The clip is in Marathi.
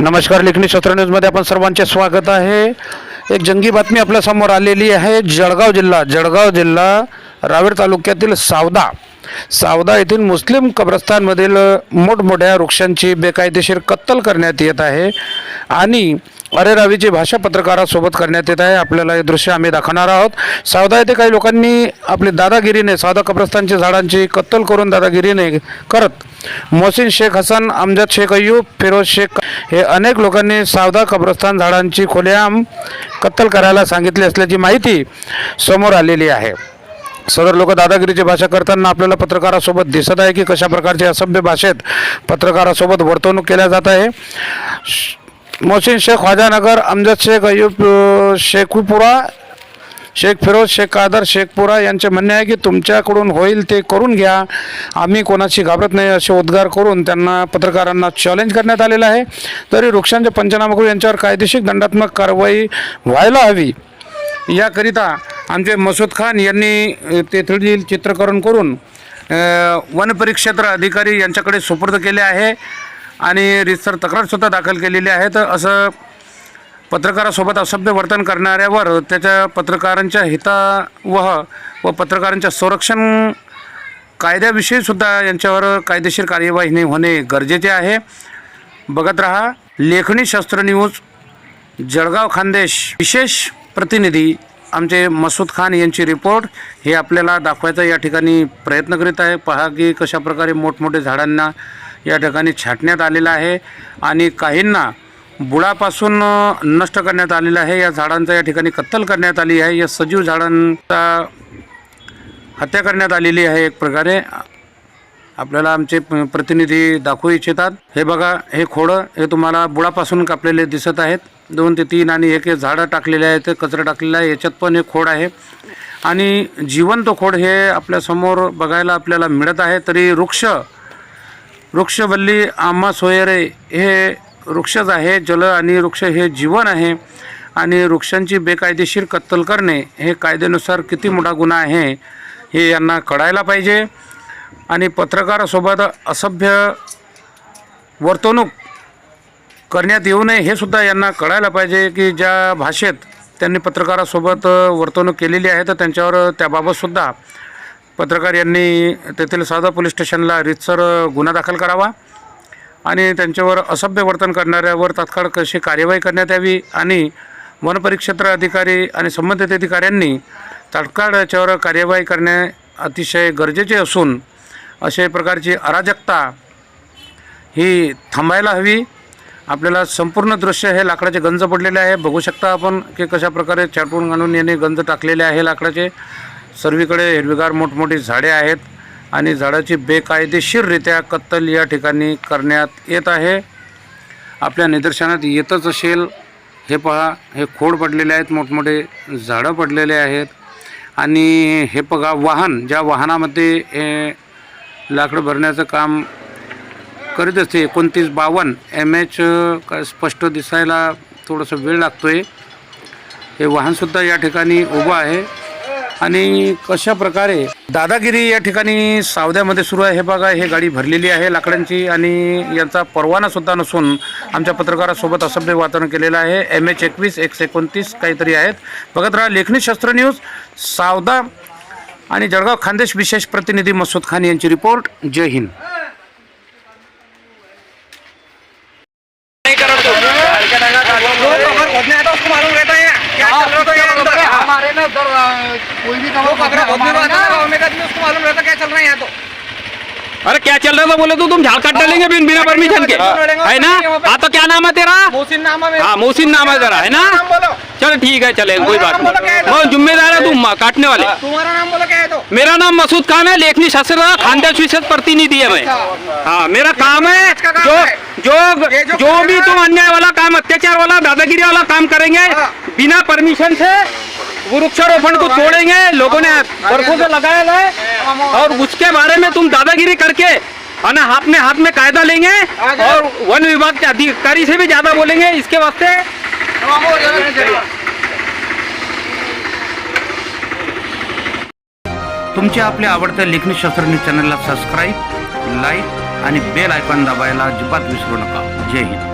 नमस्कार लेखनी सत्र न्यूजमध्ये आपण सर्वांचे स्वागत आहे. एक जंगी बातमी आपल्यासमोर आलेली आहे. जळगाव जिल्हा जळगाव जिल्हा रावेर तालुक्यातील सावदा. सावदा येथील मुस्लिम कब्रस्तानमधील मोठमोठ्या वृक्षांची बेकायदेशीर कत्तल करण्यात येत आहे. आणि अरे रवीची भाषा पत्रकारासोबत करण्यात येत आहे. आपल्याला हे दृश्य आम्ही दाखवणार आहोत. सावदा येथे काही लोकांनी आपली दादागिरीने सावदा कब्रस्तानची झाडांची कत्तल करून दादागिरीने करत मोहसिन शेख हसन अमजद शेख अय्यूब फिरोज शेख हे अनेक लोकांनी सावदा कब्रस्तान झाडांची खुलेआम कत्तल करायला सांगितली असल्याची माहिती समोर आलेली आहे. सदर लोक दादागिरीची भाषा करताना आपल्याला पत्रकारासोबत दिसत आहे की कशा प्रकारची असभ्य भाषेत पत्रकारासोबत वर्तवणूक केल्या जात आहे. मोहसिन शेख ख्वाजानगर अमजद शेख अय्यूब शेखुपुरा शेख फिरोज शेख कादर शेखपुरा यांचे म्हणणे आहे की तुमच्याकडून होईल ते करून घ्या. आम्ही कोणाशी घाबरत नाही असे उद्गार करून त्यांना पत्रकारांना चॅलेंज करण्यात आलेलं आहे. तरी वृक्षांचे पंचनामा करून यांच्यावर कायदेशीर दंडात्मक कारवाई व्हायला हवी. याकरिता आमचे मसूद खान यांनी तेथील चित्रकरण करून अ, वनपरिक्षेत्र अधिकारी यांच्याकडे सुपूर्द केले आहे. आणि रितसर तक्रारसुद्धा दाखल केलेली आहे तर असं पत्रकारासोबत असभ्य वर्तन करणाऱ्यावर त्याच्या पत्रकारांच्या हितावह व पत्रकारांच्या संरक्षण कायद्याविषयीसुद्धा यांच्यावर कायदेशीर कार्यवाही होणे गरजेचे आहे. बघत रहा लेखणी शास्त्र न्यूज जळगाव खानदेश. विशेष प्रतिनिधी आमचे मसूद खान यांची रिपोर्ट हे आपल्याला दाखवायचा या ठिकाणी प्रयत्न करीत आहे. पहा की कशा प्रकारे मोठमोठे झाडांना या ठिकाणी छाटण्यात आलेलं आहे आणि काहींना बुडापासून नष्ट करण्यात आलेलं आहे. या झाडांचा या ठिकाणी कत्तल करण्यात आली आहे. या सजीव झाडांचा हत्या करण्यात आलेली आहे एक प्रकारे. आपल्याला आमचे प- प्रतिनिधी दाखवू इच्छितात. हे बघा हे खोडं हे तुम्हाला बुडापासून कापलेले दिसत आहेत. दोन ते तीन आणि एक झाडं टाकलेले आहेत ते कचरा टाकलेला आहे. याच्यात पण हे खोड आहे. आणि जिवंत खोड हे आपल्यासमोर बघायला आपल्याला मिळत आहे. तरी वृक्ष वृक्षवल्ली आम्हा सोयरे हे वृक्षच आहे जल आणि वृक्ष हे जीवन आहे. आणि वृक्षांची बेकायदेशीर कत्तल करणे हे कायद्यानुसार किती मोठा गुन्हा आहे हे यांना कळायला पाहिजे. आणि पत्रकारासोबत असभ्य वर्तणूक करण्यात येऊ नये हे सुद्धा यांना कळायला पाहिजे की ज्या भाषेत त्यांनी पत्रकारासोबत वर्तणूक केलेली आहे तर त्यांच्यावर त्याबाबतसुद्धा पत्रकार यांनी तेथील साधा पोलीस स्टेशनला रितसर गुन्हा दाखल करावा आणि त्यांच्यावर असभ्य वर्तन करणाऱ्यावर तात्काळ कशी कार्यवाही करण्यात यावी आणि वनपरिक्षेत्र अधिकारी आणि संबंधित अधिकाऱ्यांनी तात्काळ याच्यावर कार्यवाही करणे अतिशय गरजेचे असून अशा प्रकारची अराजकता ही थांबायला हवी. आपल्याला संपूर्ण दृश्य हे लाकडाचे गंज पडलेले आहे. बघू शकता आपण की कशा प्रकारे चाटून घालून याने गंज टाकलेले आहे लाकडाचे. सर्वीकडे हिरवीगार मोठमोठी झाडे आहेत आणि झाडाची बेकायदेशीररित्या कत्तल या ठिकाणी करण्यात येत आहे. आपल्या निदर्शनात येतच असेल. हे पहा हे खोड पडलेले आहेत मोठमोठे झाडं पडलेले आहेत. आणि हे बघा वाहन ज्या वाहनामध्ये हे लाकडं भरण्याचं काम करीत असते एकोणतीस बावन्न एम एच काय स्पष्ट दिसायला थोडंसं वेळ लागतो आहे हे वाहनसुद्धा या ठिकाणी उभं आहे. आणि कशा प्रकारे दादागिरी या ठिकाणी सावद्यामध्ये सुरू आहे हे बघा हे गाडी भरलेली आहे लाकडांची आणि यांचा परवानासुद्धा नसून आमच्या पत्रकारासोबत असभ्य वातावरण केलेलं आहे. एम एच एकवीस एकशे एकोणतीस काहीतरी आहेत. बघत राहा लेखनी शस्त्र न्यूज सावदा आणि जळगाव खानदेश विशेष प्रतिनिधी मसूद खान यांची रिपोर्ट. जय हिंद. नहीं हमारे में उधर अ, कोई भी उसको मालूम रहता क्या चल रहा है यहाँ तो। अरे क्या चल रहा था बोले तो तुम झाड़ काट डालेंगे बिन बिना परमिशन के। है ना? हाँ तो क्या नाम है तेरा? मोहसिन नाम है हाँ मोहसिन नाम है तेरा है ना? चलो ठीक है चले कोई बात है नहीं। तो? मैं जिम्मेदार है तुम काटने वाले। तुम्हारा नाम बोलो क्या है तो? मेरा नाम मसूद खान है लेखनी शास्त्र खानदेश विशेष प्रतिनिधि है मैं। हाँ मेरा काम है जो जो जो भी तुम अन्याय वाला काम अत्याचार वाला दादागिरी वाला काम करेंगे। बिना परमिशन से वृक्षारोपण को तोड़ेंगे लोगों ने बरसों से लगाया है। और उसके बारे में तुम दादागिरी करके है ना हाथ में हाथ में कायदा लेंगे और वन विभाग के अधिकारी से भी ज्यादा बोलेंगे। इसके वास्ते तुमच्या आपल्या आवडत्या लेखनी शास्त्र न्यूज चॅनलला सबस्क्राईब लाईक आणि बेल आयकॉन दाबायला अजिबात विसरू नका. जय हिंद.